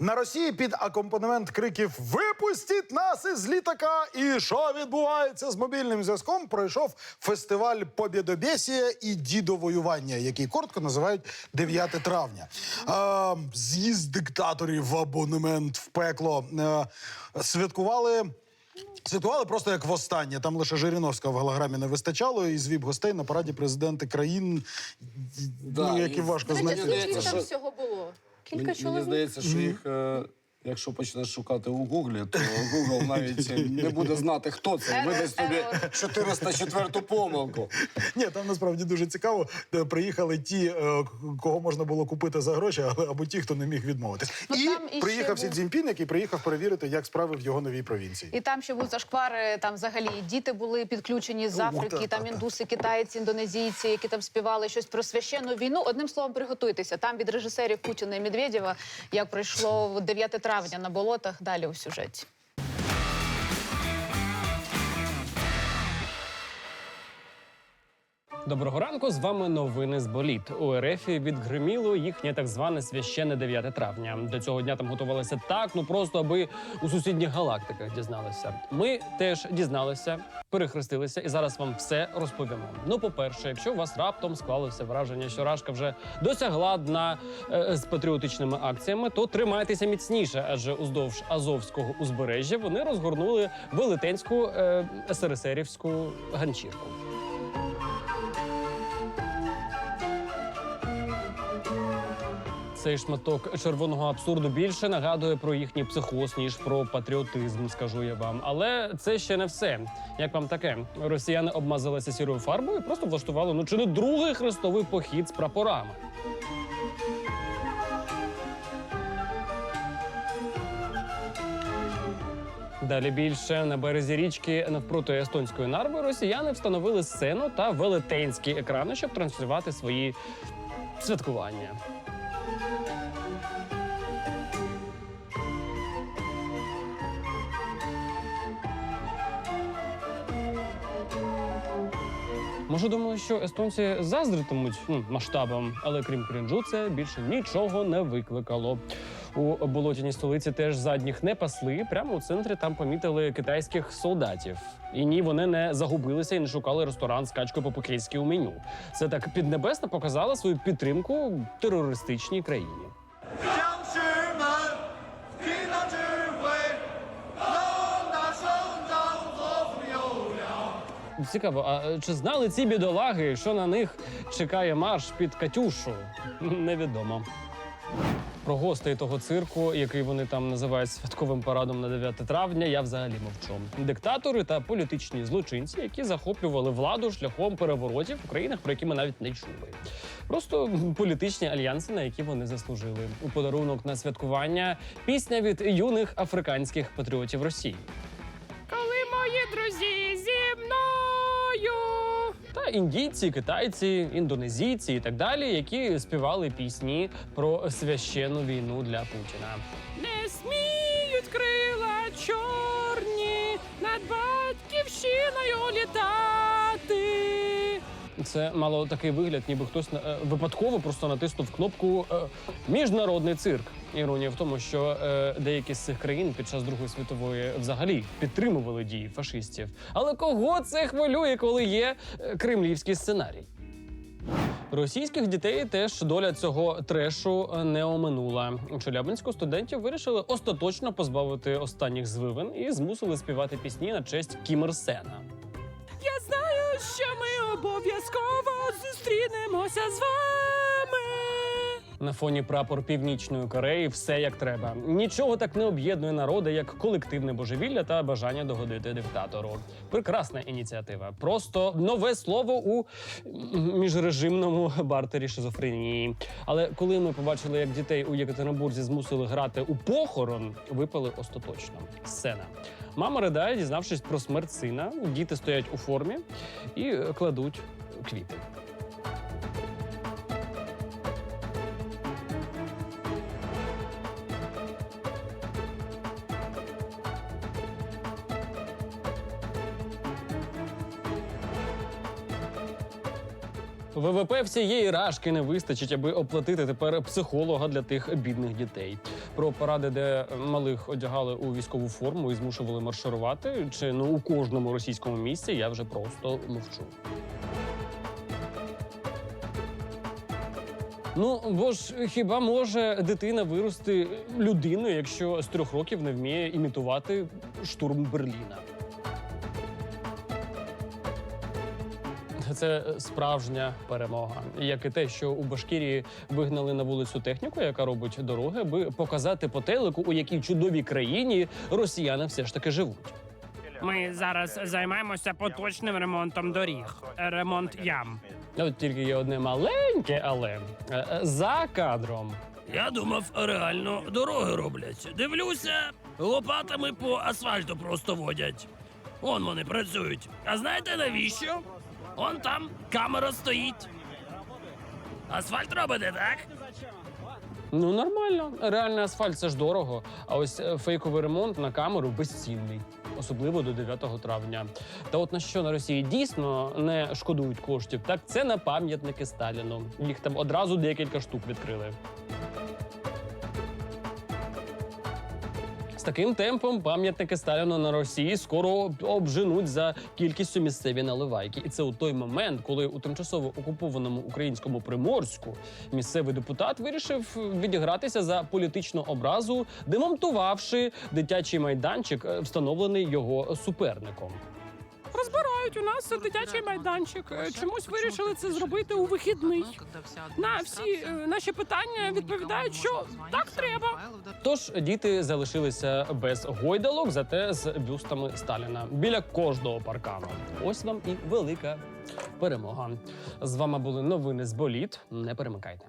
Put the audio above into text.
На Росії під акомпанемент криків Випустіть нас із літака! І що відбувається з мобільним зв'язком? Пройшов фестиваль Побєдобєсія і дідовоювання, який коротко називають 9 травня. А, з'їзд диктаторів в абонемент в пекло. А, святкували. Святкували просто як востаннє. Там лише Жириновського в голограмі не вистачало, і звіп гостей на параді президенти країн, Да, ну, які і- важко знайти. Скільки там всього було? Кілька Мені, чоловік. мені здається, що їх, е, якщо почнеш шукати у Гуглі, то Google навіть не буде знати, хто це. і Видасть тобі Ерор. 404 помилку. Ні, там насправді дуже цікаво. Приїхали ті, е, кого можна було купити за гроші, але або ті, хто не міг відмовитись. Ну, і приїхав Сі Цзіньпін, який приїхав перевірити, як справи в його новій провінції. І там ще був зашквар, е, там взагалі діти були підключені з О, Африки, та, там та, та. індуси, китайці, індонезійці, які там співали щось про священну війну. Одним словом, приготуйтеся. Там від режисерів Путіна і Медведєва, як пройшло 9 травня на болотах, далі у сюжеті. Доброго ранку, з вами новини з боліт. У РФ відгриміло їхнє так зване священне 9 травня. До цього дня там готувалися так, ну просто аби у сусідніх галактиках дізналися. Ми теж дізналися, перехрестилися, і зараз вам все розповімо. Ну, по-перше, якщо у вас раптом склалося враження, що Рашка вже досягла дна е, з патріотичними акціями, то тримайтеся міцніше, адже уздовж Азовського узбережжя вони розгорнули велетенську е, СРСРівську ганчірку. Цей шматок червоного абсурду більше нагадує про їхній психоз, ніж про патріотизм, скажу я вам. Але це ще не все. Як вам таке? Росіяни обмазалися сірою фарбою і просто влаштували ну чи не другий хрестовий похід з прапорами. Далі більше на березі річки навпроти естонської нарви росіяни встановили сцену та велетенські екрани, щоб транслювати свої святкування. Може, думали, що естонці заздритимуть ну, масштабам, але крім крінжу, це більше нічого не викликало у болотяній столиці теж задніх не пасли. Прямо у центрі там помітили китайських солдатів. І ні, вони не загубилися і не шукали ресторан з качкою по покійськи у меню. Це так піднебесна показала свою підтримку терористичній країні. Цікаво, а чи знали ці бідолаги, що на них чекає марш під Катюшу? Невідомо. Про гостей того цирку, який вони там називають святковим парадом на 9 травня, я взагалі мовчу. Диктатори та політичні злочинці, які захоплювали владу шляхом переворотів в країнах, про які ми навіть не чули. Просто політичні альянси, на які вони заслужили. У подарунок на святкування пісня від юних африканських патріотів Росії. Коли мої друзі зі мною. Та індійці, китайці, індонезійці і так далі, які співали пісні про священну війну для Путіна. Це мало такий вигляд, ніби хтось е, випадково просто натиснув кнопку е, Міжнародний цирк. Іронія в тому, що е, деякі з цих країн під час Другої світової взагалі підтримували дії фашистів. Але кого це хвилює, коли є е, кремлівський сценарій? Російських дітей теж доля цього трешу не оминула. У Челябинську студентів вирішили остаточно позбавити останніх звивин і змусили співати пісні на честь Кім Ір Сена. Я знаю, що обов'язково зустрінемося з вами. На фоні прапор Північної Кореї все як треба. Нічого так не об'єднує народи, як колективне божевілля та бажання догодити диктатору. Прекрасна ініціатива. Просто нове слово у міжрежимному бартері шизофренії. Але коли ми побачили, як дітей у Єкатеринбурзі змусили грати у похорон, випали остаточно. Сцена. Мама ридає, дізнавшись про смерть сина. Діти стоять у формі і кладуть квіти. ВВП всієї рашки не вистачить, аби оплатити тепер психолога для тих бідних дітей. про паради, де малих одягали у військову форму і змушували марширувати, чи ну у кожному російському місці я вже просто мовчу. Ну, бо ж хіба може дитина вирости людиною, якщо з трьох років не вміє імітувати штурм Берліна? Це справжня перемога, як і те, що у Башкірії вигнали на вулицю техніку, яка робить дороги, аби показати по телеку, у якій чудовій країні росіяни все ж таки живуть. Ми зараз займаємося поточним ремонтом доріг, ремонт ям. От тільки є одне маленьке, але е, е, за кадром Я думав, реально дороги роблять. Дивлюся, лопатами по асфальту просто водять. Он вони працюють. А знаєте навіщо? Он там камера стоїть. Асфальт робите, так? Ну нормально. Реальний асфальт це ж дорого. А ось е, фейковий ремонт на камеру безцінний, особливо до 9 травня. Та от на що на Росії дійсно не шкодують коштів, так це на пам'ятники Сталіну. Їх там одразу декілька штук відкрили. Таким темпом пам'ятники Сталіну на Росії скоро обженуть за кількістю місцеві наливайки. І це у той момент, коли у тимчасово окупованому українському приморську місцевий депутат вирішив відігратися за політичну образу, демонтувавши дитячий майданчик, е, встановлений його суперником. Розбирають у нас дитячий майданчик. Е, Чомусь вирішили це зробити у вихідний. На всі е, наші питання відповідають, що так треба. Тож діти залишилися без гойдалок, зате з бюстами Сталіна біля кожного паркану. Ось вам і велика перемога. З вами були новини з боліт. Не перемикайте.